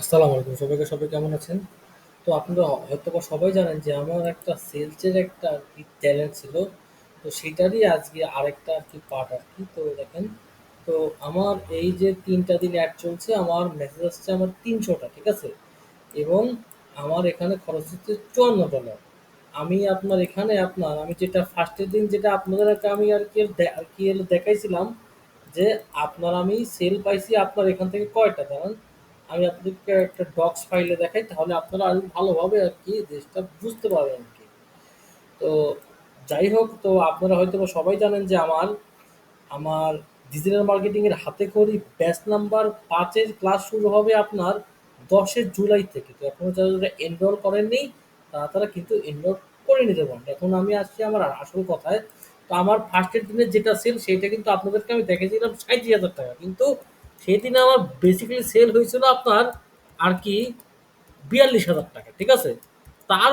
আসসালামু আলাইকুম সবাইকে সবাই কেমন আছেন? তো আপনারা হ হয়তোবা সবাই জানেন যে আমার একটা সেলসের একটা আরকি ট্যালেন্ট ছিল। তো সেটারই আজকে আরেকটা আর কি পার্ট আর কি তো দেখেন, তো আমার এই যে ৩ টা দিন অ্যাড চলছে, আমার মেসেজ আসছে আমার তিনশোটা ঠিক আছে? এবং আমার এখানে খরচ হচ্ছে $৫৪ আমি আপনার এখানে আপনার আমি যেটা ফার্স্টের দিন যেটা আপনাদেরকে আমি আরকি দে আরকি হলো দেখাইছিলাম যে আপনার আমি সেল পাইছি আপনার এখান থেকে কয়টা দাঁড়ান, আমি আপনাদেরকে একটা ডক্স ফাইলে দেখাই তাহলে আপনারা আরও ভালোভাবে আরকি জিনিসটা বুঝতে পারবেন আরকি। তো যাই হোক তো আপনারা হয়তোবা সবাই জানেন যে আমার, আমার ডিজিটাল মার্কেটিং এর হাতেখড়ি ব্যাচ নাম্বার ৫ এর ক্লাস শুরু হবে আপনার ১০ এ জুলাই থেকে। তো এখনও যারা, এনরোল করেননি তারা, তারা কিন্তু এনরোল করে নিতে পারেন। এখন আমি আসছি আমার আসল কথায়। তো আমার ফার্স্টের দিনে যেটা সেল সেইটা কিন্তু আপনাদেরকে আমি দেখাইছিলাম ৳৩৭,০০০ কিন্তু সেদিনে আমার বেসিক্যালি সেল হয়েছিল আপনার আর কি বিয়াল্লিশ হাজার টাকা ঠিক আছে? তার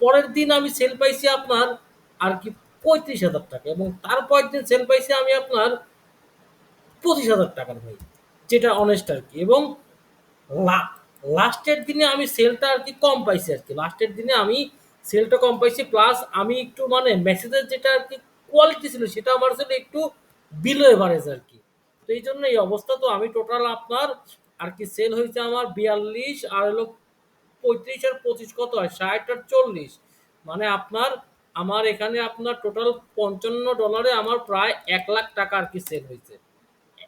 পরের দিন আমি সেল পাইছি আপনার আর কি পঁয়ত্রিশ হাজার টাকা এবং তার পরের দিন সেল পাইছি আমি আপনার ৳২৫,০০০ ভাই। যেটা অনেস্ট আর কি এবং লাস্টের দিনে আমি সেলটা আর কি কম পাইছি আর কি লাস্টের দিনে আমি সেলটা কম পাইছি প্লাস আমি একটু মানে মেসেজের যেটা আর কি কোয়ালিটি ছিল সেটা আমার ছিল একটু বিলো এভারেজ আরকি। তো এই জন্য এই অবস্থা। তো আমি টোটাল আপনার আর কি সেল হয়েছে আমার ৪২ আর হলো ৩৫ আর ২৫ কত হয়? ৬০ আর ৪০ মানে আপনার আমার এখানে আপনার টোটাল পঞ্চান্ন ডলারে আমার প্রায় এক লাখ টাকা আর কি সেল হয়েছে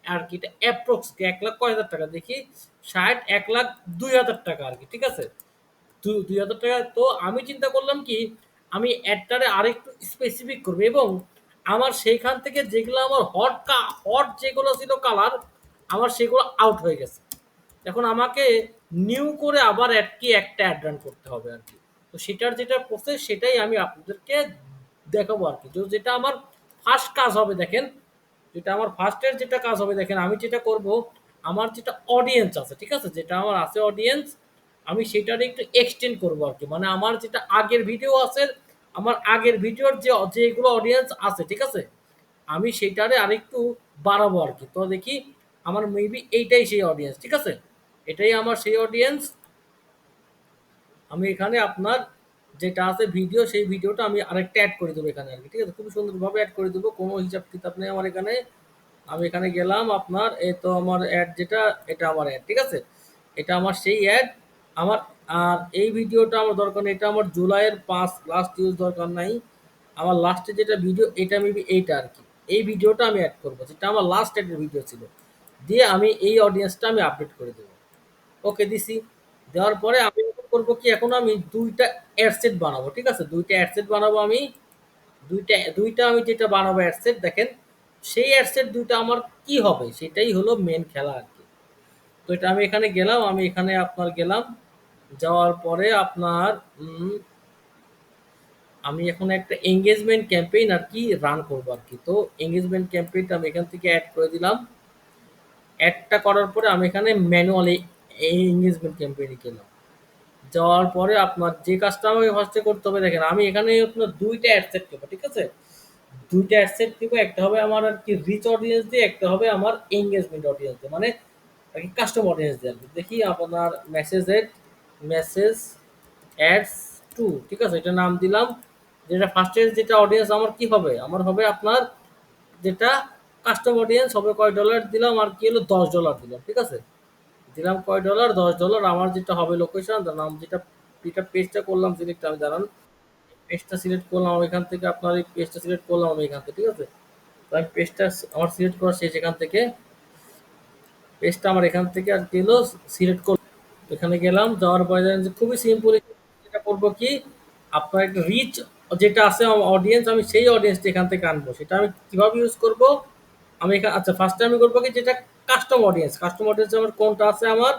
আর কি এটা অ্যাপ্রক্স এক লাখ কয় হাজার টাকা দেখি? ষাট এক লাখ দুই হাজার টাকা আর কি ঠিক আছে? দু ৳২,০০০ তো আমি চিন্তা করলাম কি আমি অ্যাডটারে আরেকটু স্পেসিফিক করব এবং আমার সেইখান থেকে যেগুলো আমার হট কা হট যেগুলো ছিল কালার আমার সেগুলো আউট হয়ে গেছে। এখন আমাকে নিউ করে আবার কি একটা অ্যাড রান করতে হবে আর কি তো সেটার যেটা প্রসেস সেটাই আমি আপনাদেরকে দেখাবো আরকি। তো যেটা আমার ফার্স্ট কাজ হবে দেখেন, যেটা আমার ফার্স্টের যেটা কাজ হবে দেখেন আমি যেটা করব আমার যেটা অডিয়েন্স আছে, ঠিক আছে? যেটা আমার আছে অডিয়েন্স আমি সেটারে একটু এক্সটেন্ড করব আর কি মানে আমার যেটা আগের ভিডিও আছে, আমার আগের ভিডিওর যে যেগুলো অডিয়েন্স আছে, ঠিক আছে? আমি সেটারে আরেকটু বাড়াবো আর কি তো দেখি আমার মেবি এইটাই সেই অডিয়েন্স, ঠিক আছে? এটাই আমার সেই অডিয়েন্স। আমি এখানে আপনার যেটা আছে ভিডিও সেই ভিডিওটা আমি আরেকটা অ্যাড করে দেবো এখানে আর কি ঠিক আছে? খুব সুন্দরভাবে অ্যাড করে দেবো। কোনো হিসাব-কিতাব নেই আমার এখানে। আমি এখানে গেলাম আপনার এই তো আমার অ্যাড যেটা এটা আমার অ্যাড ঠিক আছে? এটা আমার সেই এড। আমার আর এই ভিডিওটা আমার দরকার নেই। এটা আমার জুলাইয়ের পাঁচ লাস্ট ইউজ দরকার নাই। আমার লাস্টে যেটা ভিডিও এটা মেবি এইটা আর কি এই ভিডিওটা আমি অ্যাড করব যেটা আমার লাস্ট এডের ভিডিও ছিল। দিয়ে আমি এই অডিয়েন্সটা আমি আপডেট করে দেবো ওকে দিছি। দেওয়ার পরে আমি করব কি এখন আমি দুইটা অ্যাডসেট বানাবো। ঠিক আছে? দুইটা অ্যাডসেট বানাবো আমি। দুইটা দুইটা আমি যেটা বানাবো অ্যাডসেট দেখেন, সেই অ্যাডসেট দুইটা আমার কি হবে? সেটাই হলো মেন খেলা আর কি তো এটা আমি এখানে গেলাম, আমি এখানে আপনার গেলাম। যাওয়ার পরে আপনার আমি এখন একটা এনগেজমেন্ট ক্যাম্পেইন আরকি রান করব আরকি। তো এনগেজমেন্ট ক্যাম্পেইনটা আমি এখান থেকে এড করে দিলাম। এডটা করার পরে আমি এখানে ম্যানুয়ালি এই এনগেজমেন্ট ক্যাম্পেইনে গেলাম। যাওয়ার পরে আপনার যে কাজটা আমাকে ফার্স্টে করতে হবে দেখেন, আমি এখানে আপনার ২ টা এড সেট করব। ঠিক আছে? ২ টা এড সেট দিব। একটা হবে আমার আর কি রিচ অডিয়েন্স দিয়ে, একটা হবে আমার এঙ্গেজমেন্ট অডিয়েন্স দিয়ে। মানে আরকি কাস্টম অডিয়েন্স দিয়ে। দেখি আপনার মেসেজ এড, মেসেজ অ্যাডস 2 ঠিক আছে? এটার নাম দিলাম। যেটা ফার্স্ট যেটা অডিয়েন্স আমার কি হবে? আমার হবে আপনার যেটা কাস্টম অডিয়েন্স হবে কয় ডলার দিলাম আর কি হলো $১০ দিলাম। ঠিক আছে? দিলাম কয় ডলার? $১০ আমার যেটা হবে লোকেশন নাম যেটা এটা পেজটা করলাম সিলেক্ট আমি, দাঁড়ান। পেজটা সিলেক্ট করলাম, আমি এখান থেকে আপনার এই পেজটা সিলেক্ট করলাম, আমি এখান থেকে। ঠিক আছে? তো আমি পেজটা আমার সিলেক্ট করা শেষ এখান থেকে। পেজটা আমার এখান থেকে আর কি হলো সিলেক্ট করলাম। এখানে গেলাম। যাওয়ার পরে যে খুবই সিম্পল যেটা করব কি, আপনার একটা রিচ যেটা আছে অডিয়েন্স আমি সেই অডিয়েন্সটা এখান থেকে আনব। সেটা আমি কীভাবে ইউজ করব? আমি এখানে আচ্ছা ফার্স্টে আমি করব কি, যেটা কাস্টম অডিয়েন্স। কাস্টম অডিয়েন্স আমার কোনটা আছে আমার?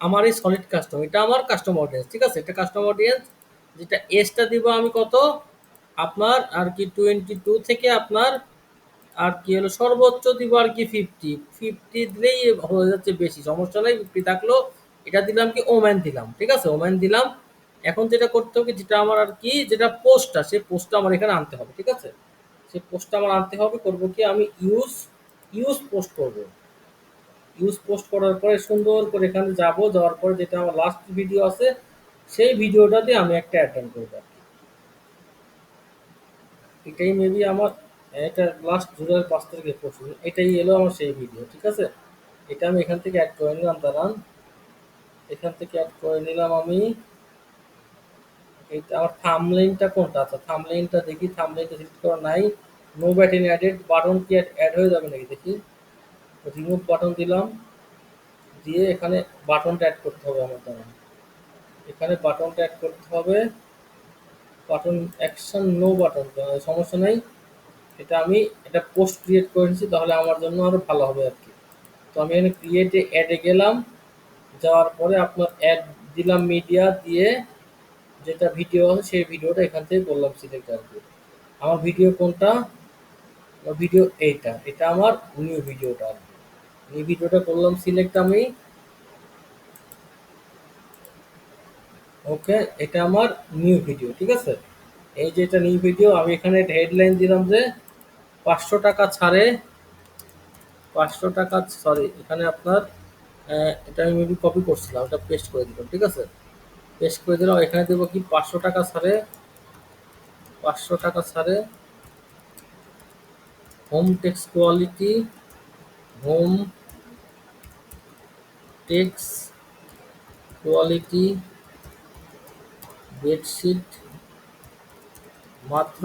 আমার এই সলিড কাস্টম। এটা আমার কাস্টম অডিয়েন্স। ঠিক আছে? এটা কাস্টম অডিয়েন্স। যেটা এজটা দিব আমি কত? আপনার আর কি 22 থেকে আপনার আর কি হলো সর্বোচ্চ দিব আর কি 50 50 দিলেই হয়ে যাচ্ছে বেশি। সমস্যা নেই ফিফটি থাকলেও এটা দিলাম কি ওম্যান দিলাম। ঠিক আছে? ওম্যান দিলাম। এখন যেটা করতে হবে যেটা আমার আর কি, যেটা পোস্টটা, সেই পোস্টটা আমার এখানে আনতে হবে। ঠিক আছে? সেই পোস্টটা আমার আনতে হবে। করব কি, আমি ইউজ ইউজ পোস্ট করব। ইউজ পোস্ট করার পরে সুন্দর করে এখানে যাব, যাওয়ার পরে যেটা আমার লাস্ট ভিডিও আছে, সেই ভিডিওটা দিয়ে আমি একটা অ্যাটেন্ড করব এটাই মেবি আমার, এটা লাস্ট জুলাই পাঁচ তারিখে পরশু এটাই এলো আমার সেই ভিডিও ঠিক আছে এটা আমি এখান থেকে অ্যাড করে নিলাম, দাঁড়ান এখান থেকে অ্যাড করে নিলাম আমি। এইটা আমার থামলেইনটা কোনটা? আচ্ছা থামলেইনটা দেখি। থামলেইনটা সিলেক্ট করা নাই। নো ব্যাটিং অ্যাডেড বাটন কি অ্যাড হয়ে যাবে নাকি দেখি। রিমুভ বাটন দিলাম। দিয়ে এখানে বাটনটা অ্যাড করতে হবে আমার দ্বারা। এখানে বাটনটা অ্যাড করতে হবে। বাটন অ্যাকশন নো বাটন সমস্যা নাই। এটা আমি এটা পোস্ট ক্রিয়েট করেছি তাহলে আমার জন্য আরও ভালো হবে আর কি। তো আমি এখানে ক্রিয়েটে অ্যাডে গেলাম। যাওয়ার পরে আপনার অ্যাড দিলাম মিডিয়া দিয়ে যেটা ভিডিও আছে সেই ভিডিওটা এখান থেকে করলাম সিলেক্ট আর কি। আমার ভিডিও কোনটা? ভিডিও এইটা। এটা আমার নিউ ভিডিওটা আর কি। এই ভিডিওটা করলাম সিলেক্ট আমি। ওকে এটা আমার নিউ ভিডিও ঠিক আছে? এই যে এটা নিউ ভিডিও আমি এখানে হেডলাইন দিলাম যে পাঁচশো টাকা ছাড়ে, পাঁচশো টাকা সরি এখানে আপনার এটা আমি মেবি কপি করছিলাম এটা পেস্ট করে দিলাম, ঠিক আছে? পেস্ট করে দিলাম এখানে দেবো কি পাঁচশো টাকা ছাড়ে, পাঁচশো টাকা ছাড়ে home tex quality home tex quality bedsheet মাত্র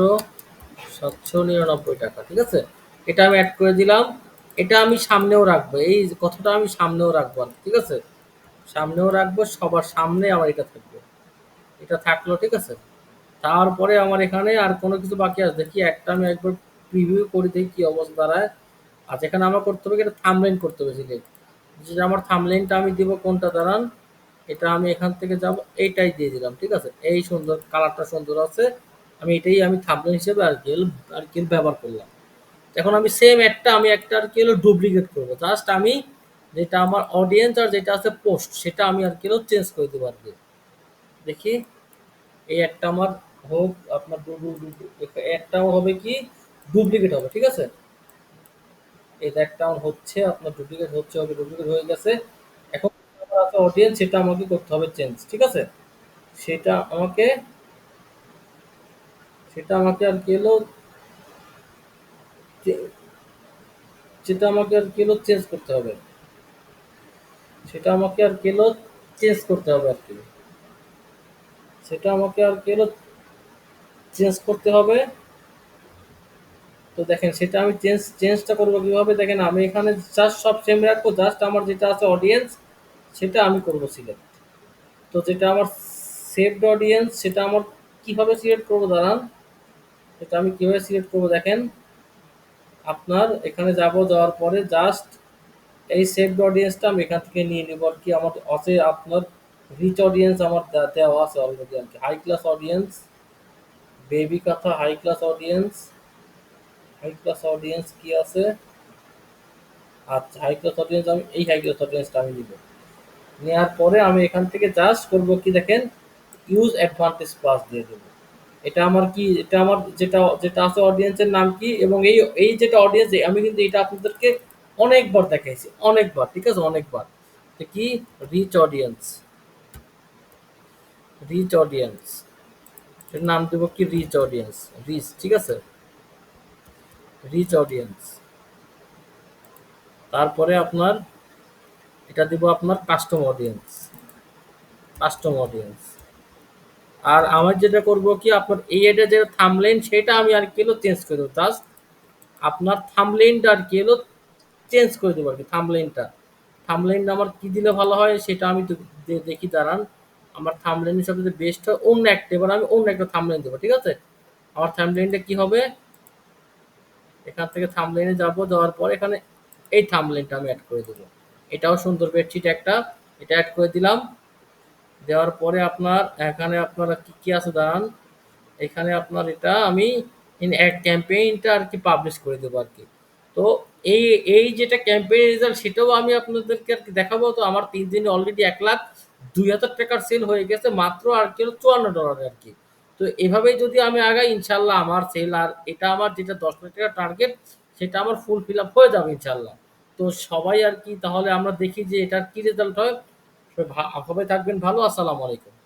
সাতশো নিরানব্বই টাকা, ঠিক আছে? এটা আমি অ্যাড করে দিলাম। এটা আমি সামনেও রাখব, এই কথাটা আমি সামনেও রাখব ঠিক আছে? সামনেও রাখব, সবার সামনে আমার এটা থাকবে, এটা থাকল, ঠিক আছে? তারপরে আমার এখানে আর কোনো কিছু বাকি আছে? দেখি একটা আমি একবার প্রিভিউ করে দেখি কি অবস্থা দাঁড়ায়। আর এখানে আমার করতে হবে এটা থামলাইন করতে হবে সিলেক্ট যে আমার থামলাইনটা আমি দিব কোনটা দাঁড়ান, এটা আমি এখান থেকে যাব, এইটাই দিয়ে দিলাম, ঠিক আছে? এই সুন্দর কালারটা সুন্দর আছে, আমি এটাই আমি থামলাইন হিসেবে আর কি আর কি ব্যবহার করলাম। এখন আমি সেম একটা, আমি একটা আর কি হলো ডুপ্লিকেট করব। জাস্ট আমি যেটা আমার অডিয়েন্স আর যেটা আছে পোস্ট সেটা আমি আর কি হলো চেঞ্জ করে আর কি দেখি, এই একটা আমার হোক, আপনার একটাও হবে কি? ডুপ্লিকেট হবে, ঠিক আছে? এটা একটা আমার হচ্ছে, আপনার ডুপ্লিকেট হচ্ছে, হবে ডুপ্লিকেট হয়ে গেছে। এখন আমার আছে অডিয়েন্স সেটা আমাকে করতে হবে চেঞ্জ ঠিক আছে? সেটা আমাকে সেটা আমাকে আর কি হলো সেটা আমাকে আর কি হলো চেঞ্জ করতে হবে। সেটা আমাকে আর কি হলো চেঞ্জ করতে হবে আর কি। সেটা আমাকে আর কি হলো চেঞ্জ করতে হবে। তো দেখেন, সেটা আমি চেঞ্জ চেঞ্জটা করব কীভাবে? দেখেন, আমি এখানে জাস্ট সব সেম রাখব জাস্ট আমার যেটা আছে অডিয়েন্স সেটা আমি করব সিলেক্ট তো যেটা আমার সেভড অডিয়েন্স সেটা আমার কীভাবে সিলেক্ট করব? দাঁড়ান, সেটা আমি কীভাবে সিলেক্ট করব? দেখেন আপনার এখানে যাব যাওয়ার পরে জাস্ট এই সেভড অডিয়েন্সটা আমি এখান থেকে নিয়ে নেব আর কি। আমার আছে আপনার রিচ অডিয়েন্স আমার দেওয়া আছে অলরেডি আর কি। হাই ক্লাস অডিয়েন্স বেবি কথা high class audience high class audience কি আছে? আচ্ছা হাই ক্লাস অডিয়েন্স আমি, এই হাই ক্লাস অডিয়েন্সটা আমি নিব। নেওয়ার পরে আমি এখান থেকে জাস্ট করব কি দেখেন ইউজ অ্যাডভান্টেজ প্লাস দিয়ে দেবো। এটা আমার কি, এটা আমার যেটা যেটা আছে অডিয়েন্সের নাম কি? এবং এই এই যেটা অডিয়েন্স আমি কিন্তু এটা আপনাদেরকে অনেকবার দেখাইছি, অনেকবার, ঠিক আছে? অনেকবার। কি? রিচ অডিয়েন্স রিচ অডিয়েন্স এর নাম দেবো কি? রিচ অডিয়েন্স রিচ ঠিক আছে? রিচ অডিয়েন্স তারপরে আপনার, এটা দিব আপনার কাস্টম অডিয়েন্স কাস্টম অডিয়েন্স আর আমার যেটা করব কি, আপনার এই এটা যেটা থামলেন সেটা আমি আর কি হলো চেঞ্জ করে দেবো। জাস্ট আপনার থামলেনটা আর কি হলো চেঞ্জ করে দেবো আর কি থামলেনটা থামলেনটা আমার কি দিলে ভালো হয়, সেটা আমি দেখি, দাঁড়ান। আমার থামলেন হিসাবে যে বেস্ট হয়, অন্য একটা, এবার আমি অন্য একটা থামলেন দেবো, ঠিক আছে? আমার থামলেনটা কি হবে? এখান থেকে থামলেনে যাব, যাওয়ার পর এখানে এই থামলেনটা আমি অ্যাড করে দেবো। এটাও সুন্দর বেডশিট একটা, এটা অ্যাড করে দিলাম। দেওয়ার পরে আপনার, এখানে আপনার কি কি আছে দাঁড়ান, এখানে আপনার এটা আমি ইন এক ক্যাম্পেইনটা আর কি পাবলিশ করে দেবো আর কি। তো এই এই যেটা ক্যাম্পেইন রেজাল্ট সেটাও আমি আপনাদেরকে আর কি দেখাবো। তো আমার তিন দিনে অলরেডি এক লাখ দুই হাজার টাকার সেল হয়ে গেছে, মাত্র আর কি চুয়ান্ন ডলার আর কি। তো এভাবেই যদি আমি আগাই ইনশাল্লাহ আমার সেল আর এটা আমার যেটা দশ লাখ টাকা টার্গেট সেটা আমার ফুল ফিল আপ হয়ে যাবে ইনশাল্লাহ তো সবাই আর কি, তাহলে আমরা দেখি যে এটার কি রেজাল্ট হয়। সবাই থাকবেন। ভালো আসসালামু আলাইকুম।